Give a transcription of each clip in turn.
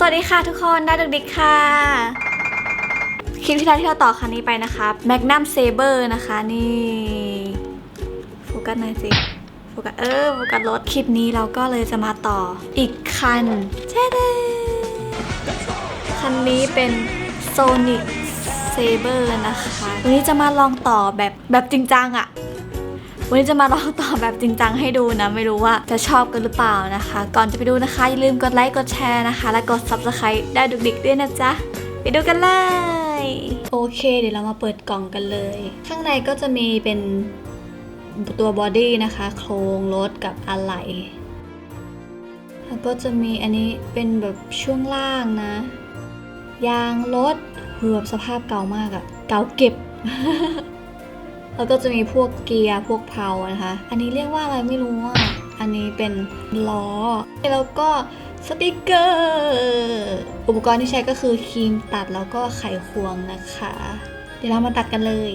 สวัสดีค่ะทุกคนด้ดุกดิกค่ะ คลิปที่แล้วที่เราต่อคันนี้ไปนะคะ Magnum Saber นะคะ นี่โฟกัสหน่อยสิโฟกัสเออโฟกัสรถคลิปนี้เราก็เลยจะมาต่ออีกคันเช่เดคันนี้เป็น Sonic Saber นะคะ วันนี้จะมาลองต่อแบบแบบจริงจังอะ วันนี้จะมาลองตอบแบบจริงจังให้ดูนะ ไม่รู้ว่าจะชอบกันหรือเปล่านะคะ ก่อนจะไปดูนะคะ อย่าลืมกดไลค์กดแชร์นะคะ และกด subscribe ได้ดุกดิกด้วยนะจ๊ะ ไปดูกันเลยโอเค เดี๋ยวเรามาเปิดกล่องกันเลย ข้างในก็จะมีเป็นตัวบอดี้นะคะ โครงรถกับอะไหล่แล้วก็จะมีอันนี้เป็นแบบช่วงล่างนะ ยางรถเหือบสภาพเก่ามากอะเก่าเก็บ แล้วก็จะมีพวกเกียร์พวกเพลานะคะ อันนี้เรียกว่าอะไรไม่รู้อะ อันนี้เป็นล้อ แล้วก็สติกเกอร์ อุปกรณ์ที่ใช้ก็คือครีมตัดแล้วก็ไขควงนะคะ เดี๋ยวเรามาตัดกันเลย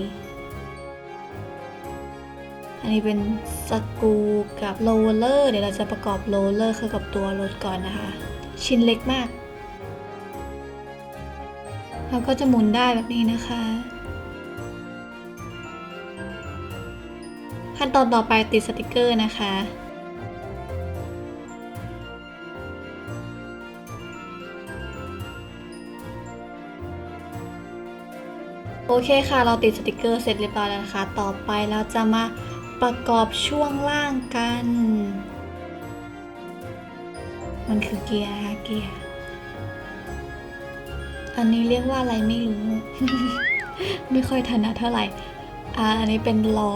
อันนี้เป็นสกูกับโรลเลอร์ เดี๋ยวเราจะประกอบโรลเลอร์เข้ากับตัวรถก่อนนะคะ ชิ้นเล็กมาก แล้วก็จะหมุนได้แบบนี้นะคะ ขั้นตอนต่อไปติดสติกเกอร์นะคะ โอเคค่ะ เราติดสติกเกอร์เสร็จเรียบร้อยแล้วนะคะ ต่อไปเราจะมาประกอบช่วงล่างกัน มันคือเกียร์นะคะเกียร์อันนี้เรียกว่าอะไรไม่รู้ ไม่ค่อยถนัดเท่าไหร่ อ่า อันนี้เป็นล้อ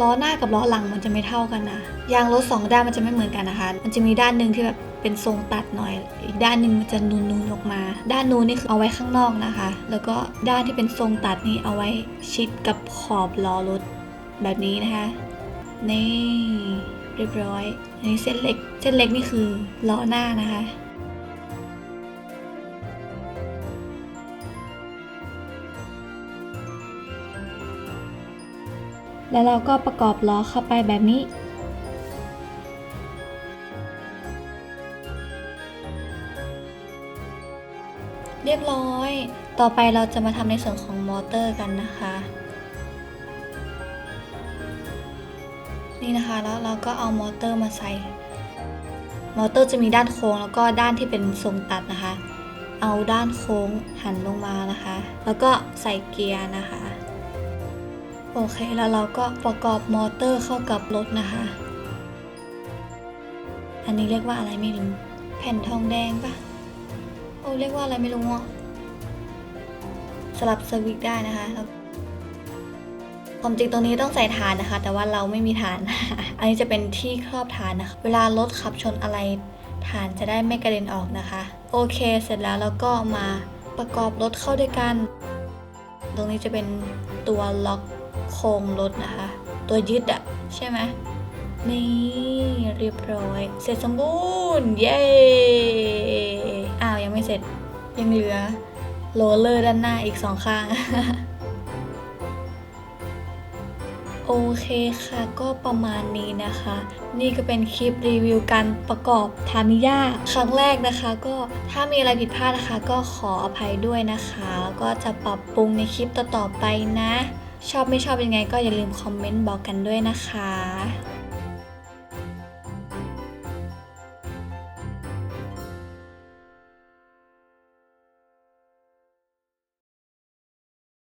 ล้อหน้ากับล้อหลังมันจะไม่เท่ากันนะยางรถสองด้านมันจะไม่เหมือนกันนะคะ มันจะมีด้านหนึ่งที่แบบเป็นทรงตัดหน่อย อีกด้านหนึ่งมันจะนูนๆออกมา ด้านนูนนี่คือเอาไว้ข้างนอกนะคะ แล้วก็ด้านที่เป็นทรงตัดนี่เอาไว้ชิดกับขอบล้อรถแบบนี้นะคะนี่เรียบร้อยอันนี้เส้นเล็ก เส้นเล็กนี่คือล้อหน้านะคะ แล้วเราก็ประกอบล้อเข้าไปแบบนี้ เรียบร้อย ต่อไปเราจะมาทำในส่วนของมอเตอร์กันนะคะ นี่นะคะแล้วเราก็เอามอเตอร์มาใส่ มอเตอร์จะมีด้านโค้งแล้วก็ด้านที่เป็นทรงตัดนะคะ เอาด้านโค้งหันลงมานะคะ แล้วก็ใส่เกียร์นะคะ โอเค แล้วเราก็ประกอบมอเตอร์เข้ากับรถนะคะ อันนี้เรียกว่าอะไรไม่รู้ แผ่นทองแดงปะโอ้เรียกว่าอะไรไม่รู้อะสลับสวิตช์ได้นะคะความจริงตรงนี้ต้องใส่ฐานนะคะ แต่ว่าเราไม่มีฐาน อันนี้จะเป็นที่ครอบฐานนะคะ เวลารถขับชนอะไรฐานจะได้ไม่กระเด็นออกนะคะ โอเค เสร็จแล้วเราก็มาประกอบรถเข้าด้วยกัน ตรงนี้จะเป็นตัวล็อก โครงรถนะคะ ตัวยึดอะใช่ไหมนี่เรียบร้อย เสร็จสมบูรณ์ เย้อ้าวยังไม่เสร็จยังเหลือโรลเลอร์ด้านหน้าอีกสองข้าง โอเคค่ะก็ประมาณนี้นะคะ นี่ก็เป็นคลิปรีวิวการประกอบทามิยาครั้งแรกนะคะ ก็ถ้ามีอะไรผิดพลาดนะคะ ก็ขออภัยด้วยนะคะแล้วก็จะปรับปรุงในคลิปต่อๆไปนะ ชอบไม่ชอบยังไงก็อย่าลืมคอมเมนต์บอกกันด้วยนะคะ